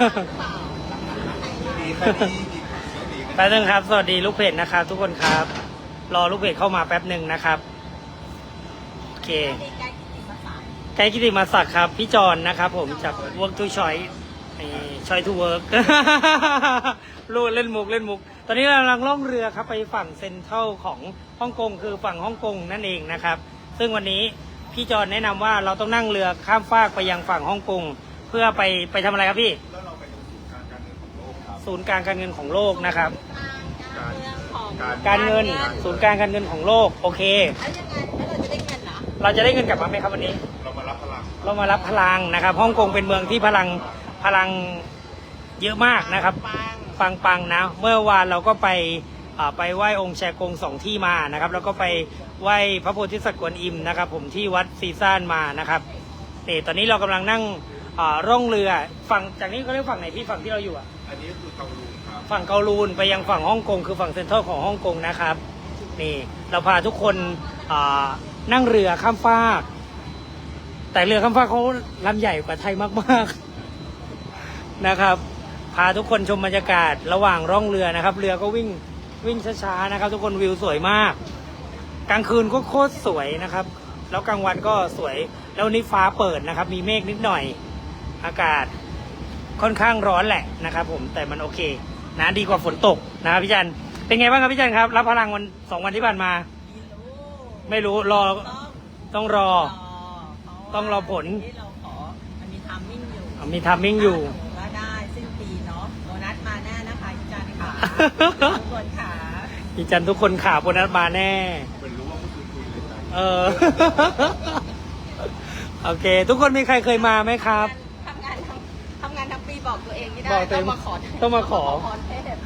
ดีค่ะดีดีดีแป๊บนึงครับ สวัสดีลูกเพจนะครับ ทุกคนครับ รอลูกเพจเข้ามาแป๊บหนึ่งนะครับ โอเค ไกด์กิติมาศักดิ์ครับ พี่จอนนะครับผมจาก Work to Choice ชอยทูเวิร์กรู้เล่นมุกเล่นมุก ตอนนี้เรากำลังล่องเรือครับไปฝั่งเซ็นทรัลของฮ่องกงคือฝั่งฮ่องกงนั่นเองนะครับ ซึ่งวันนี้พี่จอนแนะนำว่าเราต้องนั่งเรือข้ามฟากไปยังฝั่งฮ่องกงเพื่อไปไปทำอะไรครับพี่ แล้วเราไศูนย์การการเงินของโลกครับศูนย์กลางการเงินของโลกนะครับ การการเงินศูนย์กลางการเงินของโลกโอเค แล้วยังไงแล้วเราจะได้เงินเหรอเราจะได้เงินกลับมาไหมครับวันนี้ เรามารับพลังเรามารับพลังนะครับฮ่องกงเป็นเมืองที่พลังพลังเยอะมากนะครับ ปังปังๆนะ เมื่อวานเราก็ไปอ่าไปไหว้องค์แชกงสองที่มานะครับ แล้วก็ไปไหว้พระโพธิสัตว์กวนอิมนะครับ ผมที่วัดซีซ่านมานะครับนี่ตอนนี้เรากำลังนั่งอ่าร่องเรือฝั่งจากนี้เขาเรียกฝั่งไหนพี่ฝั่งที่เราอยู่อะ อันนี้คือเกาลูนครับฝั่งเกาลูนไปยังฝั่งฮ่องกงคือฝั่งเซ็นทรัลของฮ่องกงนะครับ นี่เราพาทุกคนอ่านั่งเรือข้ามฟาก แต่เรือข้ามฟากเขาลำใหญ่กว่าไทยมากๆ นะครับ พาทุกคนชมบรรยากาศระหว่างร่องเรือนะครับ เรือก็วิ่งวิ่งช้าๆนะครับ ทุกคนวิวสวยมาก กลางคืนก็โคตรสวยนะครับ แล้วกลางวันก็สวยแล้ววันนี้ฟ้าเปิดนะครับ มีเมฆนิดหน่อย อากาศ ค่อนข้างร้อนแหละนะครับ ผมแต่มันโอเค นะดีกว่าฝนตกนะครับพี่จันเป็นไงบ้างครับพี่จันครับ รับพลังวันสองวันที่ผ่านมา ไม่รู้รอต้องต้องรอ ต้องรอผล ที่เราขอมันมีทามมิ่งอยู่อะมีทัมมิ่งอยู่ถ้าสมมติว่าได้สิ้นปีเนาะโบนัสมาแน่นะคะอาจารย์ค่ะ ทุกคนค่ะพี่จันทุกคนข่าวโบนัสมาแน่เป็นรู้ว่าเมื่อคืนคุยเลยนะเออ โอเค ทุกคนมีใครเคยมาไหมครับทำงานทั้งทำงานทั้งปี บอกตัวเองไม่ได้บอกตัวเอต้องงมาขอต้องมาขอพรเทพ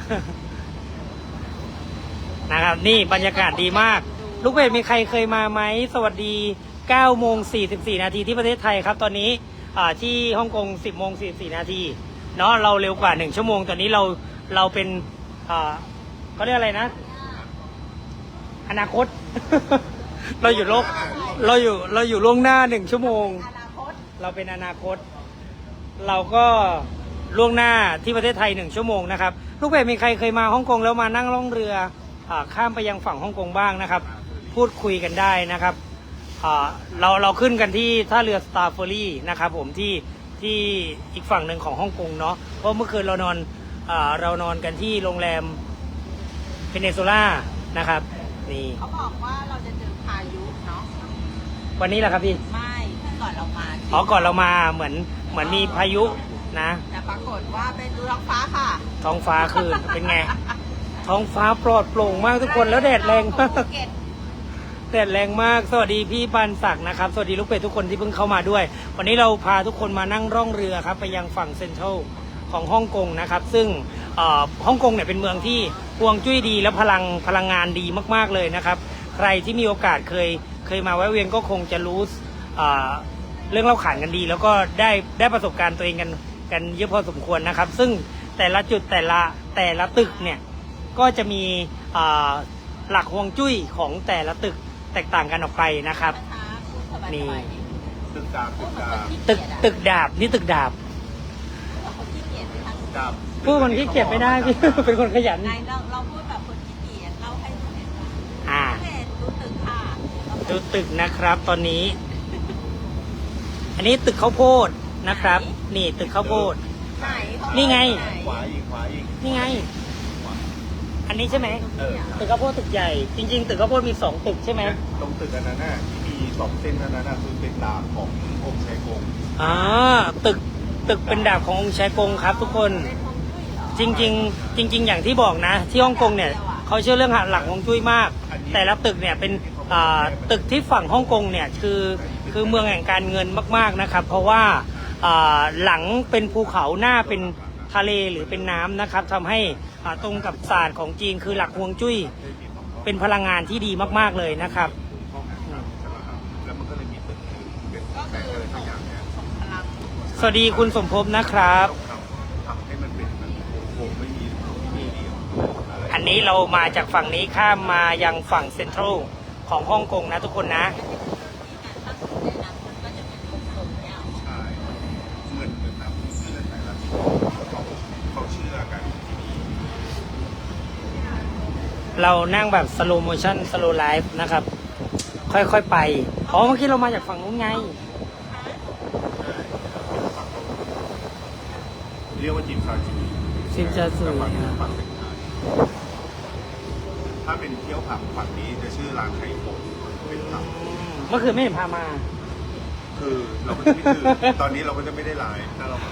นะครับนี่บรรยากาศดีมาก ลูกเพจมีใครเคยมาไหมสวัสดี9โมง44 นาทีที่ประเทศไทยครับ ตอนนี้อ่าที่ฮ่องกง 10โมง44 นาทีเนาะเราเร็วกว่า 1 ชั่วโมง ตอนนี้เราเราเป็นอ่าเขาเรียกอะไรนะ อนาคต เราอยู่โลกเราอยู่เราอยู่ล่วงหน้าหนึ่งชั่วโมง อนาคต เราเป็นอนาคต เราก็ ล่วงหน้าที่ประเทศไทยหนึ่งชั่วโมงนะครับลูกเพจมีใครเคยมาฮ่องกงแล้วมานั่งล่องเรืออาข้ามไปยังฝั่งฮ่องกงบ้างนะครับ พูดคุยกันได้นะครับอ่าเราเราขึ้นกันที่ท่าเรือสตาร์เฟอรี่นะครับผมที่ที่อีกฝั่งหนึ่งของฮ่องกงเนาะเพราะเมื่อคืนเรานอนอาเรานอนกันที่โรงแรมเพเนซูล่านะครับนี่เขาบอกว่าเราจะเจอพายุเนาะวันนี้แหละครับพี่ไม่ก่อนเรามาอ๋อก่อนเรามาเหมือนเหมือนมีพายุ นะ แต่ปรากฏว่าเป็นดูท้องฟ้าค่ะ ท้องฟ้าคืนเป็นไง ท้องฟ้าปลอดโปร่งมากทุกคนแล้วแดดแรงมากภูเก็ตแดดแรงมาก สวัสดีพี่ปันศักดิ์นะครับ สวัสดีลูกเป็ดทุกคนที่เพิ่งเข้ามาด้วย วันนี้เราพาทุกคนมานั่งร่องเรือครับ ไปยังฝั่งเซ็นทรัลของฮ่องกงนะครับ ซึ่งเอ่อฮ่องกงเนี่ยเป็นเมืองที่ฮวงจุ้ยดีและพลังพลังงานดีมาก ๆเลยนะครับ ใครที่มีโอกาสเคยเคยมาแวะเวียนก็คงจะรู้เอ่อเรื่องเล่าขานกันดี แล้วก็ได้ได้ประสบการณ์ตัวเองกัน กันเยอะพอสมควรนะครับ ซึ่งแต่ละจุดแต่ละแต่ละตึกเนี่ยก็จะมีอ่าหลักฮวงจุ้ยของแต่ละตึกแตกต่างกันออกไปนะครับนะคะพูดสบายๆนี่ตึกดาบพูตึดกเหมือนดาคนบขี้ตึเกีกยจอะตึกดาบนี่ตึกดาบคนขี้เกียจไปทางดาบพูดมันขี้เกียจไม่ได้พี่เป็นคนขยันไหนเราเราพูดแบบคนขี้เกียจเล่าให้ดูเห็นว่าอ่าเห็นดูตึกค่ะดูตึกนะครับตอนนี้ อันนี้ตึกข้าวโพด นะครับ นี่ตึกข้าวโพด ไหนเขานี่ไง หขวาอีกขวาอีกนี่ไง อันนี้ใช่ไหมเออตึกข้าวโพดตึกใหญ่ จริง ๆ ตึกข้าวโพดมีสองตึกใช่ไหมตรงตึกอันนั้นน่ะที่มีสองเส้นอันนั้นน่ะคือเป็นดาบขององค์แชกงอ่าตึกตึกเป็นดาบขององค์แชกงครับ ทุกคน เป็นฮวงจุ้ยเหรอจริง ๆ จริง ๆ อย่างที่บอกนะ ที่ฮ่องกงเนี่ยเขาเชื่อเรื่องหลักฮวงจุ้ยมาก แต่ละตึกเนี่ยเป็นอ่าตึกที่ฝั่งฮ่องกงเนี่ยคือคือเมืองแห่งการเงินมากๆนะครับ เพราะว่าอ่า หลังเป็นภูเขาหน้าเป็นทะเลหรือเป็นน้ำนะครับทำให้ตรงกับศาสตร์ของจีนคือหลักฮวงจุ้ยเป็นพลังงานที่ดีมาก ๆเลยนะครับสวัสดีคุณสมภพนะครับอันนี้เรามาจากฝั่งนี้ข้ามมายังฝั่งเซ็นทรัลของฮ่องกงนะทุกคนนะ ถ้าสมมติในนั้นมันก็จะเป็นวงกลมเนี่ย ใช่เงินเงินแบบเงินแต่ละ เรานั่งแบบสโลโมชั่นสโลไลฟ์นะครับ ค่อยๆไป อ๋อเมื่อกี้เรามาจากฝั่งนู้นไง เรียกว่าจิมซาจูจิมซาจูแต่ฝั่งนู้นฝั่งเป็นไทยถ้าเป็นเที่ยวผับฝั่งนี้จะชื่อร้านไข่โป่งเป็นผับ เมื่อคืนไม่เห็นพามา คือเราก็จะไม่คือตอนนี้เราก็จะไม่ได้ไลน์ถ้าเรามา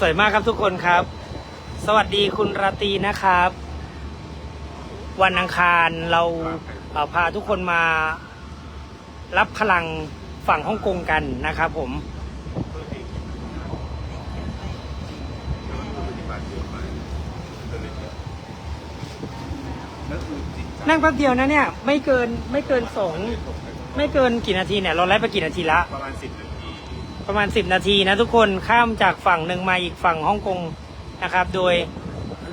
สวยมากครับทุกคนครับ สวัสดีคุณราตรีนะครับ วันอังคารเราพาทุกคนมารับพลังฝั่งฮ่องกงกันนะครับผมเพื่อเองแล้วมันปฏิบัติเยอะไปก็เลยเยอะนั่นคือจริงแป๊บเดียวนะเนี่ย ไม่เกินไม่เกินสองไม่เกินกี่นาทีเนี่ย เราไล่ไปกี่นาทีละ ประมาณสิบนาทีประมาณ10นาทีนะทุกคนข้ามจากฝั่งหนึ่งมาอีกฝั่งฮ่องกงนะครับ โดย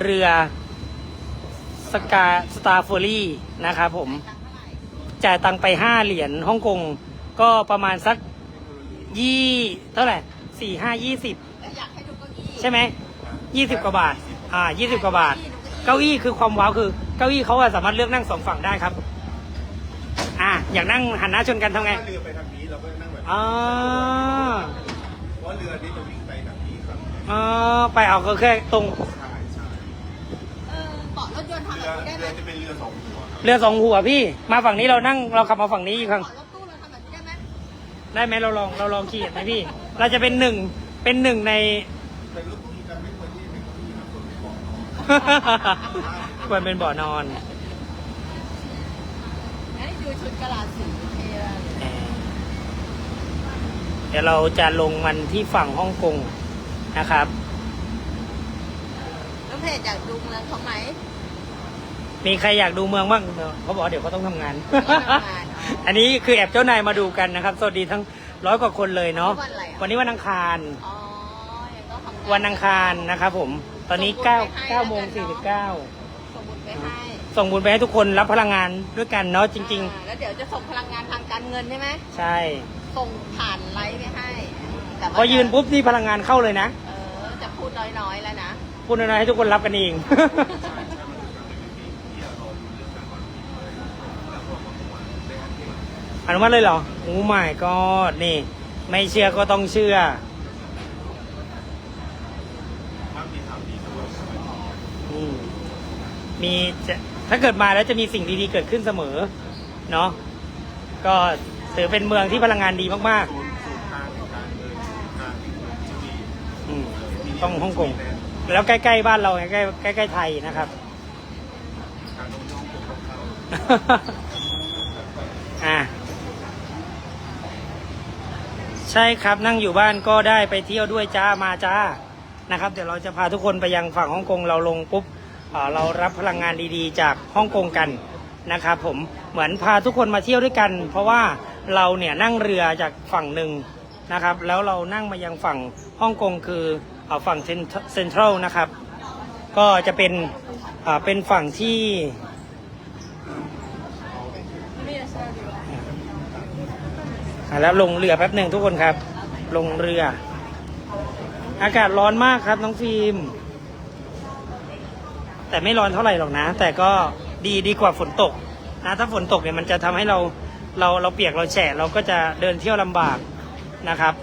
เรือ สกาสตาร์ฟอรี่นะครับผม จ่ายตังค์ไป5เหรียญฮ่องกง ก็ประมาณสักยี่เท่าไหร่สี่ห้ายี่สิบอยากให้ดูเก้าอี้ใช่ไหมยี่สิบกว่าบาท อ่ายี่สิบกว่าบาท เก้าอี้คือความว้าวคือ เก้าอี้เขาอะสามารถเลือกนั่งสองฝั่งได้ครับ อ่าอยากนั่งหันหน้าชนกันทำไงถ้าเรือไปทางนี้เราก็นั่งแบบนี้อ๋อเพราะเรือนี้จะวิ่งไปทางนี้ครับอ๋อไปเอาก็แค่ตรง ใช่ใช่ เออเบาะร ถยนต์ทำเรืแบอบนี้ได้ไหมเรือจะเป็นเรือสองหัวครับเรือสองหัวพี่ มาฝั่งนี้เรานั่งเราขับมาฝั่งนี้อีกครั้งเบาะรถตู้เราทำแบบนี้ได้ไหมได้ไหมเราลองเราลองขี่ไหมพี่ เราจะเป็นหนึ่งเป็นหนึ่งใน แต่ลูกทีกันไม่ควรที่เป็นที่นะคนไม่บอกควรเป็นบ่อนอนให้ดูชุดกะลาสีเทเลย เดี๋ยวเราจะลงมันที่ฝั่งฮ่องกงนะครับ น้องเพจอยากดูเมืองเขาไหม มีใครอยากดูเมืองบ้างเขาบอกว่าเดี๋ยวเขาต้องทำงานต้องทำงาน อันนี้คือแอบเจ้านายมาดูกันนะครับ สวัสดีทั้งร้อยกว่าคนเลยเนาะวันอะไรอะวันนี้วันอังคาร อ๋อยังต้องทำงาน วันอังคารนะครับผม ตอนนี้ส่งบุญไปให้9 9โมงแล้วกันเนอะ 49ส่งบุญไปให้ส่งบุญไปให้ทุกคนรับพลังงานด้วยกันเนาะจริง อ่าแล้วเดี๋ยวจะส่งพลังงานทางการเงินใช่ไหมๆ ใช่ ส่งผ่านไลฟ์ไปให้แต่ว่าพอยืนปุ๊บนี่พลังงานเข้าเลยนะ เออจะพูดน้อยๆแล้วนะ พูดน้อยๆให้ทุกคนรับกันเอง อนุมัติเลยเหรอโอ้ไม่ก็นี่ ไม่เชื่อก็ต้องเชื่อมีข่าวดีก็ว่าอืมมีจะถ้าเกิดมาแล้วจะมีสิ่งดีๆเกิดขึ้นเสมอ เนาะก็ถือเป็นเมืองที่พลังงานดีมากๆอืมต้องฮ่องกงแล้วใกล้ๆบ้านเราใกล้ๆใกล้ๆไทยนะครับ การท่องเที่ยวฮ่องกงต้องเข้า อะ ใช่ครับนั่งอยู่บ้านก็ได้ไปเที่ยวด้วยจ้ามาจ้านะครับ เดี๋ยวเราจะพาทุกคนไปยังฝั่งฮ่องกงเราลงปุ๊บเเรารับพลังงานดีๆ จากฮ่องกงกันนะครับผมเหมือนพาทุกคนมาเที่ยวด้วยกัน เพราะว่าเราเนี่ยนั่งเรือจากฝั่งหนึ่งนะครับ แล้วเรานั่งมายังฝั่งฮ่องกงคือเอ่อฝั่งเซ็นทรัลนะครับ ก็จะเป็นเป็นฝั่งที่ อะ แล้วลงเรือแป๊บหนึ่งทุกคนครับ ลงเรือ อากาศร้อนมากครับน้องฟิล์ม แต่ไม่ร้อนเท่าไหร่หรอกนะ แต่ก็ดีดีกว่าฝนตกนะถ้าฝนตกเนี่ยมันจะทำให้เราเราเราเปียกเราแฉะเราก็จะเดินเที่ยวลำบากนะครับ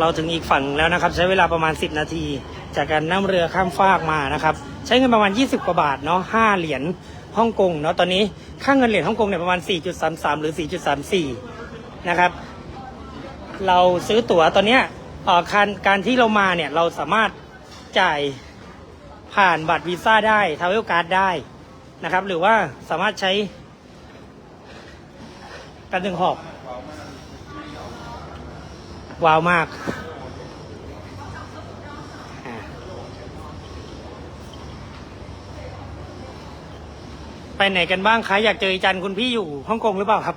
เราถึงอีกฝั่งแล้วนะครับ ใช้เวลาประมาณ 10 นาที จากการนั่งเรือข้ามฟากมานะครับ ใช้เงินประมาณ 20 กว่าบาทเนาะ5เหรียญฮ่องกงเนาะตอนนี้ค่าเงินเหรียญฮ่องกงเนี่ยประมาณ 4.33 หรือ 4.34 นะครับ เราซื้อตั๋วตอนเนี้ยเอ่อการการที่เรามาเนี่ยเราสามารถจ่ายผ่านบัตรวีซ่าได้ทาวเวลการ์ดได้นะครับ หรือว่าสามารถใช้การดึงหอบว้าวมาก ไปไหนกันบ้างคะอยากเจออีจันคุณพี่อยู่ฮ่องกงหรือเปล่าครับ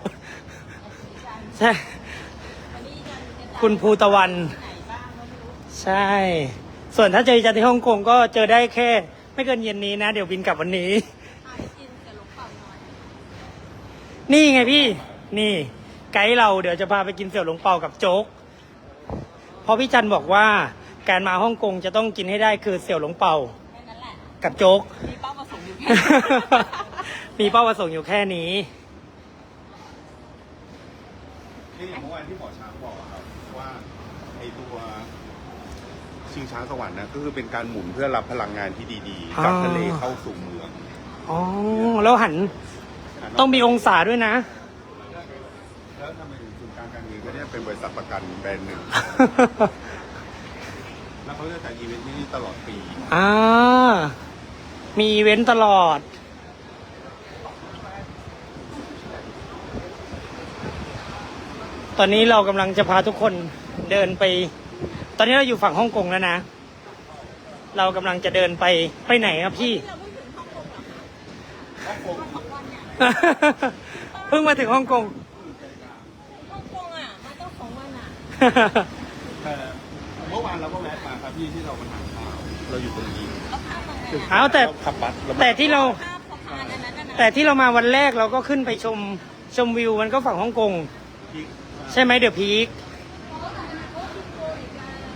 ใช่ คุณภูตะวัน ใช่ ส่วนถ้าเจออีจันที่ฮ่องกงก็เจอได้แค่ ไม่เกินเย็นนี้นะ เดี๋ยวบินกลับวันนี้ นี่ไงพี่ นี่ ไกด์เราเดี๋ยวจะพาไปกินเสี่ยวหลงเปากับโจ๊กเพราะพี่จันบอกว่าการมาฮ่องกงจะต้องกินให้ได้คือเสี่ยวหลงเปาแค่นั้นแหละกับโจ๊ก มีเป้าประสงค์อยู่แค่ มีเป้าประสงค์อยู่แค่นี้ นี่อย่างเมื่อวานที่หมอช้างบอกอะครับว่าไอตัวชิงช้าสวรรค์นะก็คือเป็นการหมุนเพื่อรับพลังงานที่ดีๆจากอ่าทะเลเข้าสู่เมืองอ๋อ แล้วหันต้องมีองศาด้วยนะ แล้วทำไมถึงศูนย์กลางการเงินก็ได้เป็นบริษัทประกันแบรนด์หนึ่ง แล้วเขาจะจัดอีเวนต์ที่นี่ตลอดปี อ่า มีอีเวนต์ตลอด ตอนนี้เรากำลังจะพาทุกคนเดินไป ตอนนี้เราอยู่ฝั่งฮ่องกงแล้วนะ เรากำลังจะเดินไปไปไหนครับพี่เราเพิ่งถึงฮ่องกงเหรอคะเพิ่งมาถึงฮ่องกง ฮ่องกงอะมาต้องสองวันอะแต่เมื่อวานเราก็แวะมาครับพี่ที่เรามาทานข้าวเราอยู่ตรงนี้แล้วพามาไงเอาแต่ ขับบัสล้วมาแต่ที่เรา ภาพสะพานอันนั้นน่ะนะแต่ที่เรามาวันแรกเราก็ขึ้นไปชมชมวิวมันก็ฝั่งฮ่องกง ใช่ไหมเดอะพีค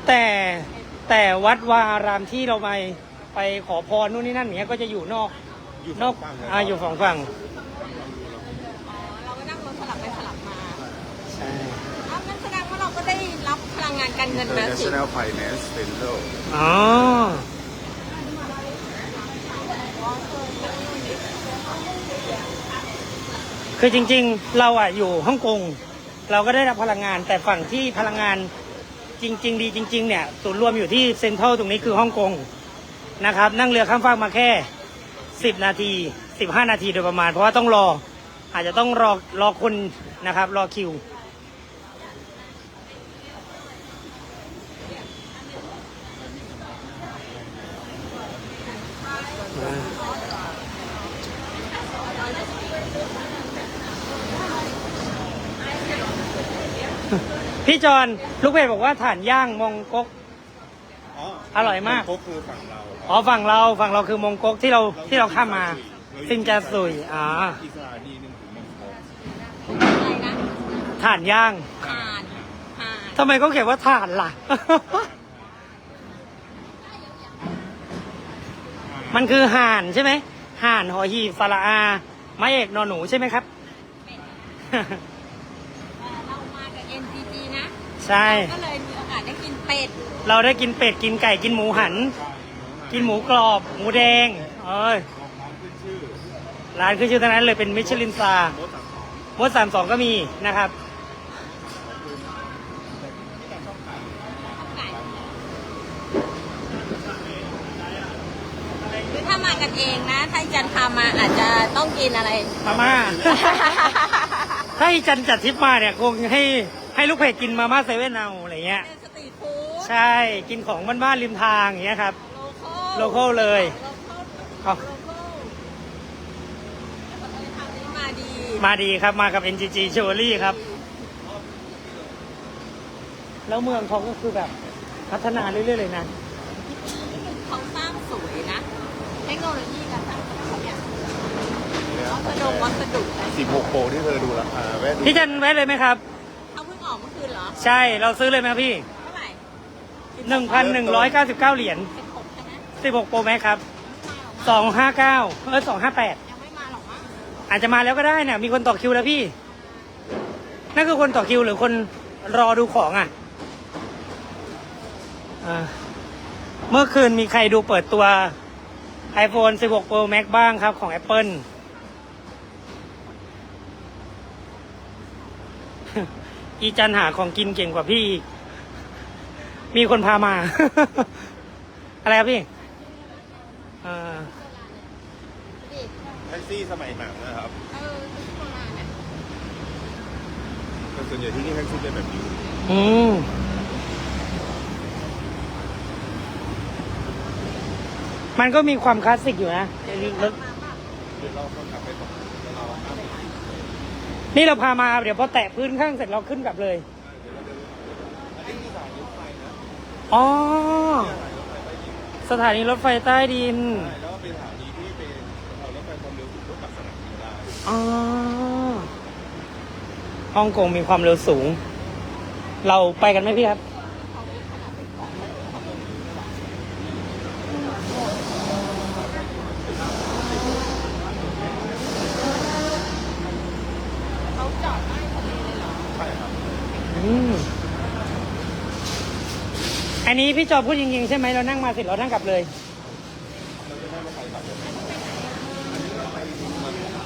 แต่แต่วัดวาอารามที่เราไปไปขอพรนู่นนี่นั่นอย่างเงี้ยก็จะอยู่นอกอยู่นอกฝั่งเลยอ่าอยู่ฝั่งฝั่งอ๋อเราก็นั่งรถสลับไปสลับมาใช่อ้าวงั้นแสดงว่าเราก็ได้รับพลังงานการเงินเออมาสิ National Finance Center อ๋อคือจริงๆ เราอะอยู่ฮ่องกง เราก็ได้รับพลังงาน แต่ฝั่งที่พลังงานจริง ๆ ดีจริง ๆ เนี่ยศูนย์รวมอยู่ที่เซ็นทรัลตรงนี้คือฮ่องกงนะครับ นั่งเรือข้ามฟากมาแค่สิบนาทีสิบห้านาทีโดยประมาณ เพราะว่าต้องรออาจจะต้องรอรอคนนะครับ รอคิว พี่จอนลูกเพจบอกว่าฐานย่างมองกก อร่อยมาก ก็คือฝั่งเราครับอ๋อฝั่งเราฝั่งเราคือมงกกที่เราที่เราข้ามมาซินจาสุยอ๋ออีกสถานีหนึ่งถึงมงโกอะไรนะฐานย่างผ่านผ่านทำไมเขาเขียนว่าฐานล่ะ มันคือห่านใช่ไหมห่านหอหีบสระอาไม้เอกนอนหนูใช่ไหมครับ เอ่อเรามากับ NGG นะ ใช่ ก็เลยมีโอกาสได้กินเป็ดเราได้กินเป็ดกินไก่กินหมูหัน กินหมูกรอบ หมูแดงเอ้ยร้านขึ้นชื่อร้านขึ้นชื่อทั้งนั้นเลยเป็นมิชลินซาร์โมสั่งของมดสามสองก็มีนะครับหรือถ้ามากันเองนะ ถ้าอาจันพามาอาจจะต้องกินอะไรมาม่า ถ้าอีจันจัดทริปมาเนี่ยคงให้ ให้ลูกเพจกินมาม่าเซเว่นเอาอะไรเงี้ย เป็นสตรีทฟู้ดใช่ กินของบ้านๆริมทางอย่างเงี้ยครับ โลคอล local เลย โลคอลเอาโลคอลทำนี้มาดีมาดีครับ มากับ NGG c h e w e r y ครับ แล้วเมืองเขาก็คือแบบพัฒนาเรื่อยๆเลยนะ เขาสร้างสวยนะ เทคโนโลยีการสร้างของเขาเนี่ยวัสดุวัสดุอะไรสิบหกโปรที่เธอดูราคาแวะดูพี่จันแวะเลยไหมครับ ใช่เราซื้อเลยไหมครับพี่เท่าไหร่1,199เหรียญสิบหกใช่ไหม16โปรแม็กครับ259เออ258ยังไม่มาหรอกมั้งอาจจะมาแล้วก็ได้เนี่ยมีคนต่อคิวแล้วพี่ นั่นคือคนต่อคิวหรือคนรอดูของอะอ่าเมื่อคืนมีใครดูเปิดตัว iPhone 16 Pro Max บ้างครับของ Apple อีจันหาของกินเก่งกว่าพี่อีกมีคนพามา อะไรครับพี่อ่าแท็กซี่สมัยหนังนะครับเออโบราณเนี่ยแต่ส่วนใหญ่ที่นี่แท็กซี่เป็นแบบนี้อืมมันก็มีความคลาสสิกอยู่นะรถ เดี๋ยวเราคนขับไปตรงแล้วเรานั่ง นี่เราพามาเดี๋ยวพอแตะพื้นข้างเสร็จเราขึ้นกลับเลย อันนี้คือสายรถไฟนะอ๋อ สถานีรถไฟใต้ดิน ใช่แล้วก็เป็นสถานีที่เป็นเอารถไฟความเร็วสูงรถบัสสนามบินได้อ๋อฮ่องกงมีความเร็วสูง เราไปกันไหมพี่ครับ อันนี้พี่จอพูดจริงๆใช่ไหมเรานั่งมาเสร็จเรานั่งกลับเลย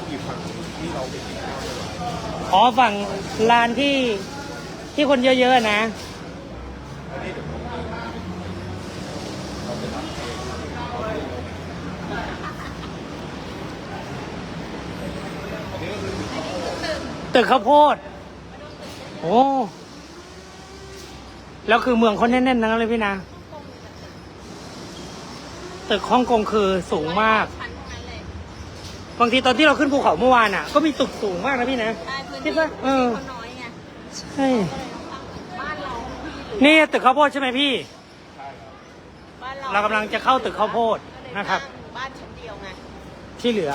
อีกฝั่งที่เราไปกินข้าวกันอ๋อฝั่งลานที่ที่คนเยอะๆนะตึกข้าวโพด โอ้ แล้วคือเมืองเขาแน่นๆทั้งนั้นเลยพี่นะ ตึกฮ่องกงคือสูงมาก ชั้นทั้งนั้นเลยบางทีตอนที่เราขึ้นภูเขาเมื่อวานอะ ก็มีตึกสูงมากนะพี่นะใช่พื้นคิที่ดว่าเออเขาน้อยไงใช่บ้านเราพี่นี่ตึกข้าวโพดใช่ไหมพี่ บ้านเรากำลังจะเข้าตึกข้าวโพดนะครับ บ้านชั้นเดียวไงที่เหลือ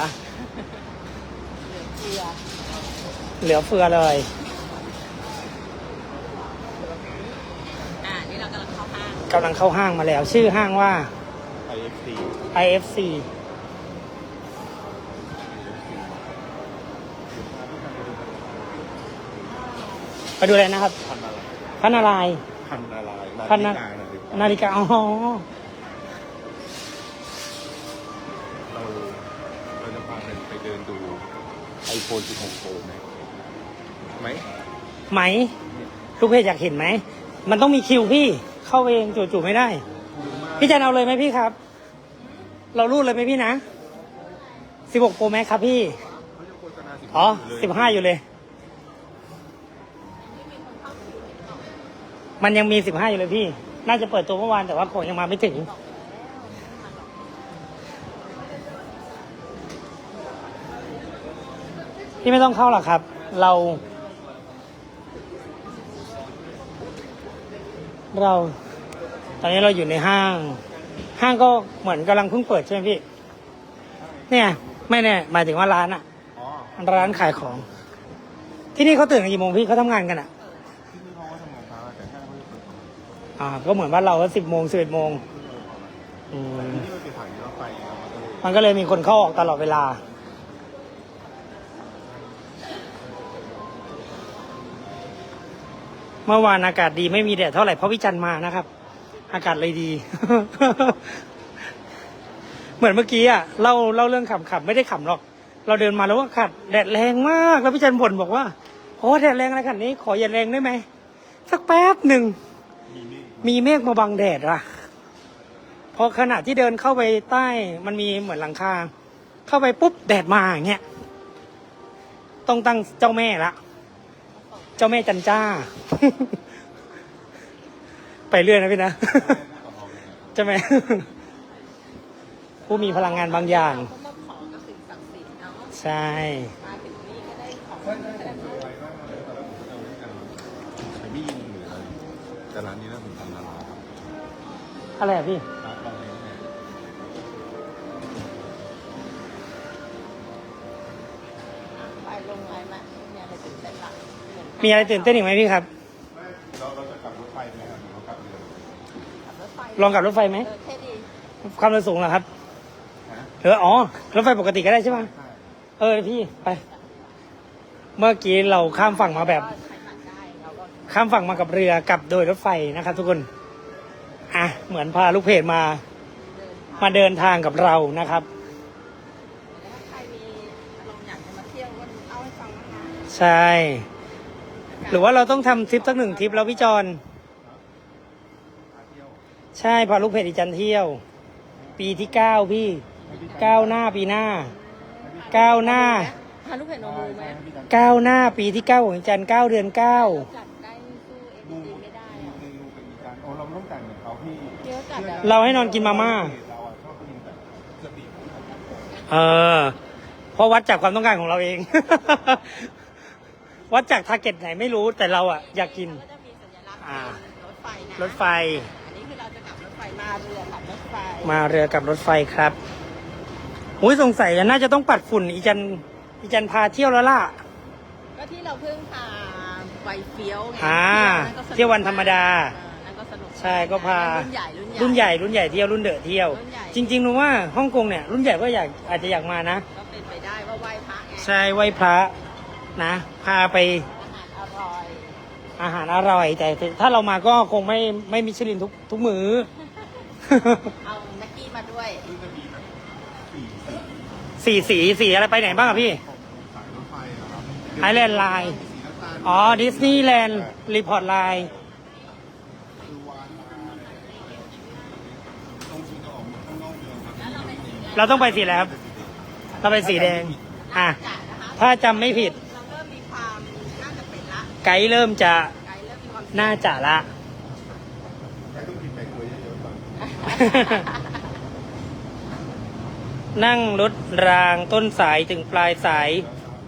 เกลือ เหลือเฟือเลย อ่า นี่เรากำลังเข้าห้าง กำลังเข้าห้างมาแล้ว ชื่อห้างว่าไอเอฟซี IFC ไปดูอะไรนะครับ พันอะไรพระนารายณ์พันอะไรพันนานาฬิกานาฬิกานาฬิกาอ๋อเราเราจะพากันไปเดินดูไอโฟน16 Pro ไหมไหมไหม ลูกเพจอยากเห็นไหม มันต้องมีคิวพี่ เข้าเองจู่ๆไม่ได้ พี่จะเอาเลยไหมพี่ครับ เรารูดเลยไหมพี่นะ16 Pro Max ครับพี่ อ๋อ15อยู่เลย15อยู่เลย มันยังมี15อยู่เลยพี่ น่าจะเปิดตัวเมื่อวานแต่ว่าของยังมาไม่ถึง พี่ไม่ต้องเข้าหรอกครับ เรา เรา ตอนนี้เราอยู่ในห้าง ห้างก็เหมือนกำลังเพิ่งเปิดใช่ไหมพี่ เนี่ย ไม่แน่หมายถึงว่าร้านอะอ๋อร้านขายของ ที่นี่เขาตื่นกันกี่โมงพี่เขาทำงานกันอะที่นี่เขาก็ทำงานเช้าแต่ห้างไม่ได้เปิดอ่า ก็เหมือนบ้านเราก็สิบโมงสิบเอ็ดโมงอืมที่นี่มันเป็นถ่ายรถไฟไงมันก็เลยมันก็เลยมีคนเข้าออกตลอดเวลา เมื่อวานอากาศดีไม่มีแดดเท่าไหร่เพราะพี่จันทร์มานะครับ อากาศเลยดี เหมือนเมื่อกี้อะเล่าเล่าเรื่องขำๆไม่ได้ขำหรอก เราเดินมาแล้วว่าขัดแดดแรงมาก แล้วพี่จันบ่นบอกว่าโอ้แดดแรงอะไรขนาดนี้ขออย่าแรงได้ไหมสักแป๊บหนึ่งมีเมฆมาบังแดดอะพอขณะที่เดินเข้าไปใต้มันมีเหมือนหลังคา เข้าไปปุ๊บแดดมาอย่างเงี้ยต้องตั้งเจ้าแม่ละ เจ้าแม่จันจ้า ไปเรื่อยนะพี่นะเจ้าแม่ผู้มีพลังงานบางอย่างเขามาขอกับสิ่งศักดิ์สิทธิ์เนาะใช่มาถึงนี่ก็ได้ของใช่ใช่ใช่ไวมากเลยตอนแรกผมจะเอาด้วยกันใช้ไม่ยิงหรืออะไรแต่ร้านนี้น่าผมทำนาราครับอะไรอะพี่ ร้านบางเลนเนี่ยไปลงไลน์มาเนี่ยอะไรตื่นเต้นละมีอะไรตื่นเต้นอีกไหมพี่ครับ ลองกับรถไฟไหมเออเท่ดีความเร็วสูงเหรอครับฮะเอออ๋อ รถไฟปกติก็ได้ใช่ไหมใช่เออพี่ไป เมื่อกี้เราข้ามฝั่งมาแบบ ก็ใช้บัตรได้เราก็ข้ามฝั่งมากับเรือกลับโดยรถไฟนะครับทุกคน อะ เหมือนพาลูกเพจมา เดินทางมาเดินทางกับเรานะครับถ้าใครมีอารมณ์อยากจะมาเที่ยวก็เล่าให้ฟังบ้างนะใช่ หรือว่าเราต้องทำทริปสักหนึ่งทริปแล้วพี่จอนพาเที่ยว ใช่พาลูกเพจอีจันเที่ยว ปีที่เก้าพี่ก้าวหน้าปีหน้าก้าวหน้าพาลูกเพจโนมูไหมก้าวหน้าปีที่เก้าของอีจันเก้าเดือนเก้าจัดได้สู้เอ็มดีไม่ได้อะในรูเป็นอีการโอ้เราไม่ต้องแต่งเหมือนเขาที่เยอะจัดอะเราให้นอนกินมาม่าเราอะชอบกินแต่สปีดเออเพราะวัดจากความต้องการของเราเอง วัดจากทาร์เก็ตไหนไม่รู้แต่เราอะอยากกิน ก็จะมีสัญลักษณ์อ่า เป็นรถไฟนะ รถไฟ มาเรือขับรถไฟมาเรือกับรถไฟครับอุ้ยสงสัยน่าจะต้องปัดฝุ่นอีจันอีจันพาเที่ยวแล้วล่ะ ก็ที่เราเพิ่งพาไวเฟี้ยวไงอ่านั่นก็สกเที่ยววันธรรมดาเออนั่นก็สนุกใช่ก็พารุ่นใหญ่รุ่นใหญ่รุ่นใหญ่รุ่นใหญ่เที่ยวรุ่นเดอะเที่ยวรุ่นใหญ่จริงๆรู้ว่าฮ่องกงเนี่ยรุ่นใหญ่ก็อยากอาจจะอยากมานะก็เป็นไปได้ว่าไหว้พระไงใช่ไหว้พระนะ พาไปอาหารอร่อยอาหารอร่อยแต่ถ้าเรามาก็คงไม่ไม่มิชลินทุกทุกมือ เอาแม็กกี้มาด้วย ซึ่งจะมีแบบสี่สีสีสีสีอะไรไปไหนบ้างอะพี่ของสายรถไฟอะครับไอแลนด์ไลน์สีน้ำตาลอ๋อดิสนีย์แลนด์รีพอร์ตไลน์คือวานมาตรงที่จะออกมาข้างนอกเมืองครับเราต้องไปสีแล้วครับเราไปสีแดง อะจัดนะคะถ้าจำไม่ผิด เราเริ่มมีความน่าจะเป็นละไกด์เริ่มจะไกด์เริ่มมีความน่าจะละ ใช้ต้องกินแปลกตัวเยอะๆบ้าง นั่งรถรางต้นสายถึงปลายสาย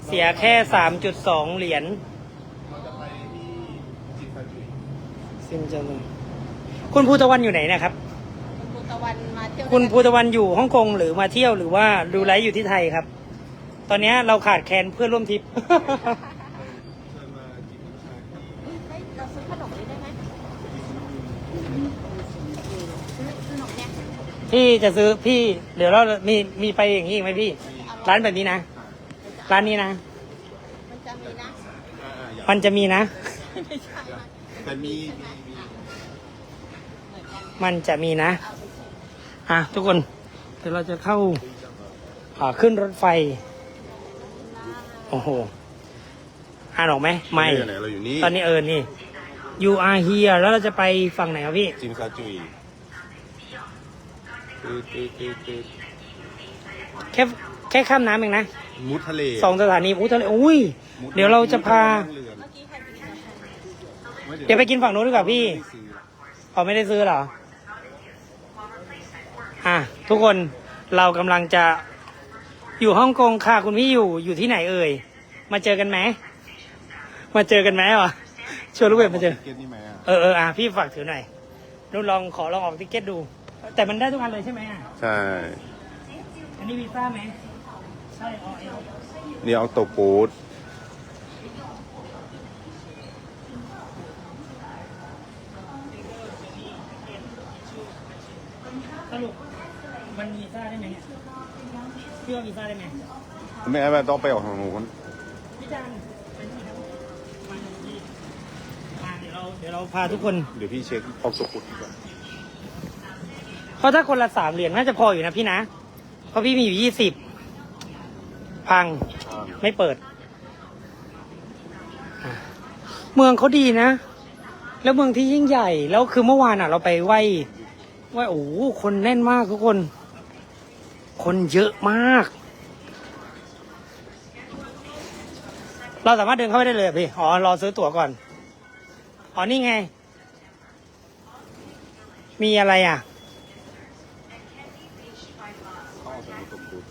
เสียแค่3.2เหรียญเราจะไปที่จิตตจุยซินจังคุณภูตะวันอยู่ไหนเนะครับ คุณภูตะวันมาเที่ยวคุณภูตะวันอยู่ฮ่องกงหรือมาเที่ยวหรือว่าดูไลฟ์อยู่ที่ไทยครับ ตอนนี้เราขาดแคลนเพื่อนร่วมทริป เชิญมาจิบน้ำชาที่ เฮ้ยเราซื้อขนมนี้ได้ไหมซื้อขนมเนี่ย พี่จะซื้อพี่เดี๋ยวเรามีมีไปอย่างนี้อีกไหมพี่ ร้านแบบนี้นะ ร้านนี้นะ มันจะมีนะอ่าๆอยากมันจะมีนะ ไม่ใช่นะแต่มีมีมีเหมือนกันมันจะมีนะเอาไปชิมอะ ทุกคน เดี๋ยวเราจะเข้าอ่าขึ้นรถไฟ โอ้โห อ่านออกไหม ไม่เราอยู่ไหนเราอยู่นี่ตอนนี้เออ นี่ you are here แล้วเราจะไปฝั่งไหนครับพี่ จิมซาจุย ตืดตืดตืดตืดแค่แค่ข้ามน้ำเองนะมุดทะเลสองสถานีอุ้ยทะเลอุ้ยเดี๋ยวเราจะพาเมื่อกี้ใครไปกินกาแฟเดี๋ยวไปกินฝั่งนู้นดีกว่าพี่เขาไม่ได้ซื้อเหรอ อะ ทุกคนเรากำลังจะอยู่ฮ่องกงค่ะคุณพี่อยู่อยู่ที่ไหนเอ่ย มาเจอกันไหม มาเจอกันไหมวะชวนลูกเวทมาเจอเก็ตนี่ไหมอะเออเอออะพี่ฝากถือหน่อยนุ่นลองขอลองออกติเก็ตดู แต่มันได้ทุกอันเลยใช่ไหมอะ ใช่ อันนี้วีซ่าไหม ใช่อ๋อเอลนี่เอาตัวปูดสรุปมันวีซ่าได้ไหมเนี่ยพี่ว่าวีซ่าได้ไหมไม่ไม่ต้องไปออกทางนู้นพี่จันเป็นที่ครับมาหนึ่งที่อะเดี๋ยวเราเดี๋ยวเราพาทุกคน เดี๋ยวพี่เช็คเอาตัวปูดดีกว่า เพราะถ้าคนละสามเหรียญน่าจะพออยู่นะพี่นะ เพราะพี่มีอยู่ยี่สิบพังไม่เปิด เมืองเขาดีนะ แล้วเมืองที่ยิ่งใหญ่แล้วคือเมื่อวานอะ เราไปไหว้ไหว้โอ้โหคนแน่นมากทุกคน คนเยอะมาก เราสามารถเดินเข้าไปได้เลยพี่อ๋อรอซื้อตั๋วก่อนอ๋อนี่ไง มีอะไรอะ ต้องเอาตัวตัวปูด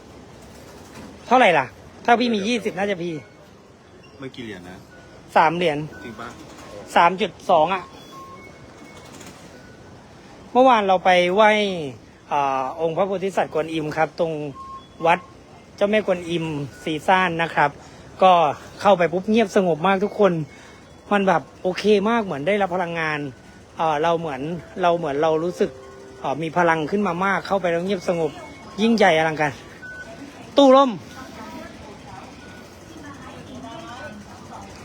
เท่าไหร่ล่ะ ถ้าพี่มียี่สิบน่าจะพี่ไม่กี่เหรียญนะสามเหรียญจริงปะสามจุดสองอะ เมื่อวานเราไปไหว้อาองค์พระโพธิสัตว์กวนอิมครับ ตรงวัดเจ้าแม่กวนอิมซีซ่านนะครับ ก็เข้าไปปุ๊บเงียบสงบมากทุกคน มันแบบโอเคมากเหมือนได้รับพลังงานเอ่อเราเหมือนเราเหมือนเรารู้สึกเอ่อมีพลังขึ้นมามากเข้าไปแล้วเงียบสงบยิ่งใหญ่อลังการตู้ร่ม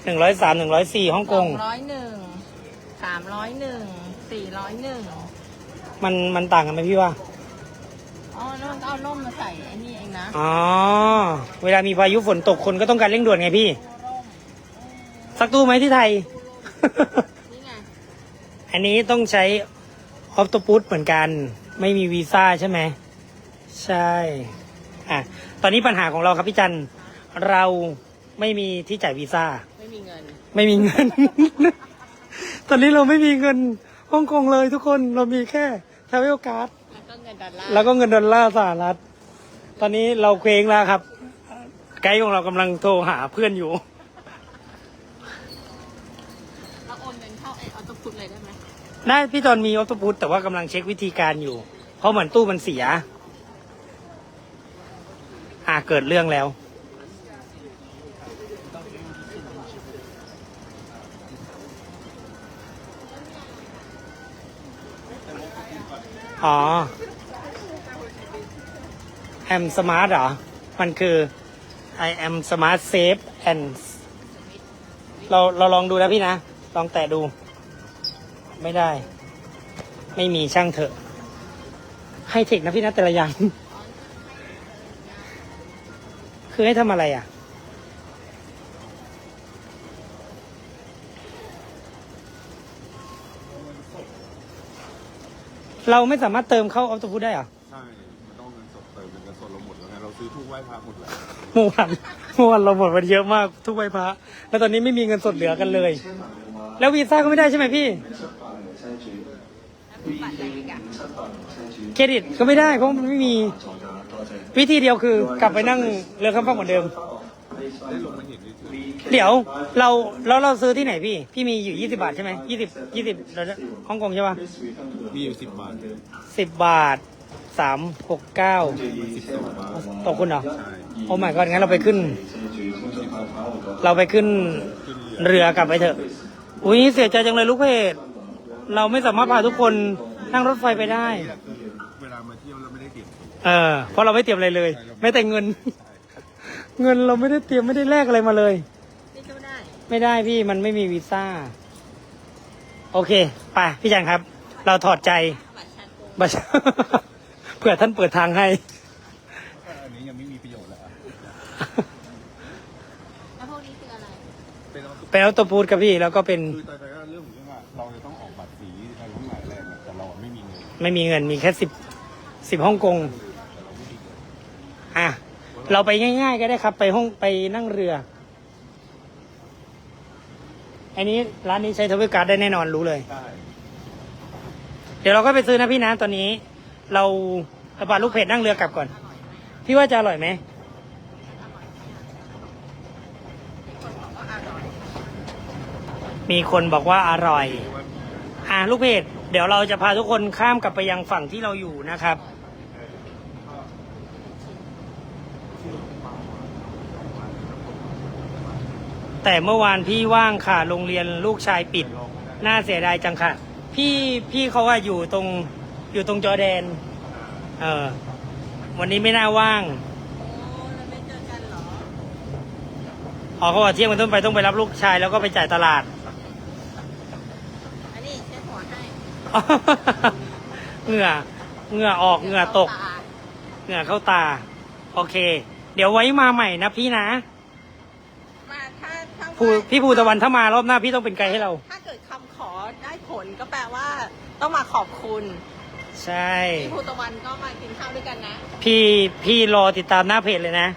หนึ่งร้อยสามหนึ่งร้อยสี่ฮ่องสกองงร้อยหนึ่งสามร้อยหนึ่งสี่ร้อยหนึ่งมันมันต่างกันไหมพี่ว่า อ๋อแล้วมันก็เอาร่มมาใส่ไอ้นี่เองนะอ๋อ เวลามีพายุฝนตกคนก็ต้องการเร่งด่วนไงพี่ สักตู้ไหมที่ไทย นี่ไงอันนี้ต้องใช้ออฟต p ุ t เหมือนกัน ไม่มีวีซ่าใช่ไหม ใช่ อะ ตอนนี้ปัญหาของเราครับพี่จัน เรา ไม่มีที่จ่ายวีซ่า ไม่มีเงิน ไม่มีเงิน ตอนนี้เราไม่มีเงินฮ่องกงเลยทุกคนเรามีแค่ทาเวลการ์ดแล้วก็เงินดอลลาร์แล้วก็เงินดอลลาร์สหรัฐ ตอนนี้เราเคว้งแล้วครับ ไกด์ของเรากำลังโทรหาเพื่อนอยู่ เราโอนเงินเข้าไอ้ออโต้ฟุตเลยได้ไหมได้พี่ตอนมีออโตพุทแต่ว่ากำลังเช็ควิธีการอยู่ เพราะเหมือนตู้มันเสีย อ่าเกิดเรื่องแล้ว อ๋อแอมสมาร์ทเหรอ มันคือ I am smart safe and เราเราลองดูนะพี่นะ ลองแตะดู ไม่ได้ ไม่มีช่างเถอะ ให้เทคนะพี่นะแต่ละอย่าง คือให้ทำอะไรอะ เราไม่สามารถเติมเข้าออฟตัวพูดได้เหรอใช่มันต้องเงินสดเติมเป็นเงินสดเราหมดแล้วไงเราซื้อทุกไหว้พระหมดแล้วเมื่อวานเมื่อวานเราหมดไปเยอะมากทุกใบพระแล้วตอนนี้ไม่มีเงินสดเหลือกันเลย แล้ววีซ่าก็ไม่ได้ใช่ไหมพี่ แล้วมีบัตรอะไรอีกอะเครดิตก็ไม่ได้เพราะมันไม่มีวิธีเดียวคือกลับไปนั่งเรือข้ามฟากเหมือนเดิม ได้ลงมาเห็นเฉย เดี๋ยวเราแล้วเราซื้อที่ไหนพี่ พี่มีอยู่ยี่สิบาทใช่ไหมยี่สิบยี่สิบฮ่องกงใช่ปะๆมีอยู่สิบบาทสิบบาทสามหกเก้าสิบสองบาทตกคุณเหรอใช่โอ้ my god งั้นเราไปขึ้น เราไปขึ้นเรือกลับไปเถอะ อุ้ยเสียใจจังเลยลูกเพจเราไม่สามารถพาทุกคนนั่งรถไฟไปได้นี่แหละคือเวลามาเที่ยวเราไม่ได้เก็บเออเพราะเราไม่เตรียมอะไรเลยแม้แต่เงิน เงินเราไม่ได้เตรียมไม่ได้แลกอะไรมาเลยนี่ก็ได้ ไม่ได้พี่มันไม่มีวีซ่า โอเค ไปพี่จันครับ เราถอดใจบัตรชาโกงบัตรเผื่อท่านเปิดทางให้ อันนี้ยังไม่มีประโยชน์แล้วอะแล้วพวกนี้คืออะไร เป็นเอาเป็นเอาตัวพูดกับพี่ แล้วก็เป็นคือแต่แต่ก็เรื่องของเรื่องว่าเราจะต้องออกบัตรสีอะไรทั้งหลายแหล่แต่เราไม่มีเงินไม่มีเงินมีแค่สิบสิบฮ่องกง อะ เราไปง่าย ๆ ก็ได้ครับ ไปห้องไปนั่งเรือ อันนี้ร้านนี้ใช้ทวิการ์ดได้แน่นอนรู้เลย ได้เดี๋ยวเราก็ไปซื้อนะพี่นะตอนนี้ เราเราพาลูกเพจนั่งเรือกลับก่อน พี่ว่าจะอร่อยไหมมีคนบอกว่าอร่อย อะลูกเพจเดี๋ยวเราจะพาทุกคนข้ามกลับไปยังฝั่งที่เราอยู่นะครับ แต่เมื่อวานพี่ว่างค่ะโรงเรียนลูกชายปิด น่าเสียดายจังค่ะ พี่พี่เขาว่าอยู่ตรงอยู่ตรงจอร์แดน เออ วันนี้ไม่น่าว่างโอ้เราไม่เจอกันเหรออ๋อเขาบอกเที่ยงเป็นต้นไปต้องไปรับลูกชายแล้วก็ไปจ่ายตลาด อันนี้เช็ดหัวให้ เหงื่อ เหงื่อออกเหงื่อตก เหงื่อเข้าตา โอเค เดี๋ยวไว้มาใหม่นะพี่นะมาถ้าถ้า ภูพี่ภูตะวันถ้ามารอบหน้าพี่ต้องเป็นไกด์ให้เรา ถ้าเกิดคำขอได้ผลก็แปลว่า ต้องมาขอบคุณใช่ พี่ภูตะวันก็มากินข้าวด้วยกันนะ พี่พี่รอติดตามหน้าเพจเลยนะ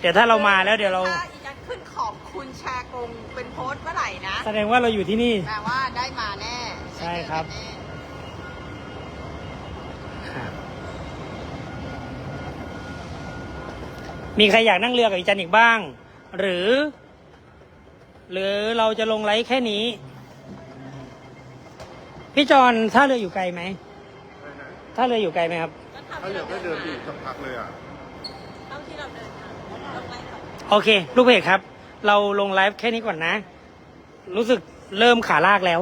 เดี๋ยวถ้าเรามาแล้วเดี๋ยวเรา ถ้าอีจันขึ้นขอบคุณแชร์กงเป็นโพสต์เมื่อไหร่นะ แสดงว่าเราอยู่ที่นี่ แปลว่าได้มาแน่ใช่ครับ ได้เจอกันแน่มีใครอยากนั่งเรือกับอีจันอีกบ้าง หรือ หรือเราจะลงไลฟ์แค่นี้ พี่จอนท่าเรืออยู่ไกลไหมท่าเรืออยู่ไกลไหมครับ ก็เท่าถ้าที่เหลืเราอก็เดิเดินนอยู่มาสักพักเลยอะ เท่าที่เราเดินมาลงไลน์ก่อนโอเค ลูกเพจครับ เราลงไลฟ์แค่นี้ก่อนนะ รู้สึกเริ่มขาลากแล้ว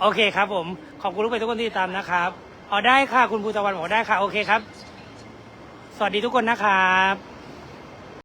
โอเคครับผม ขอบคุณลูกเพจทุกคนที่ติดตามนะครับอ๋อได้ค่ะ คุณภูตะวันบอกได้ค่ะ โอเคครับ สวัสดีทุกคนนะครับ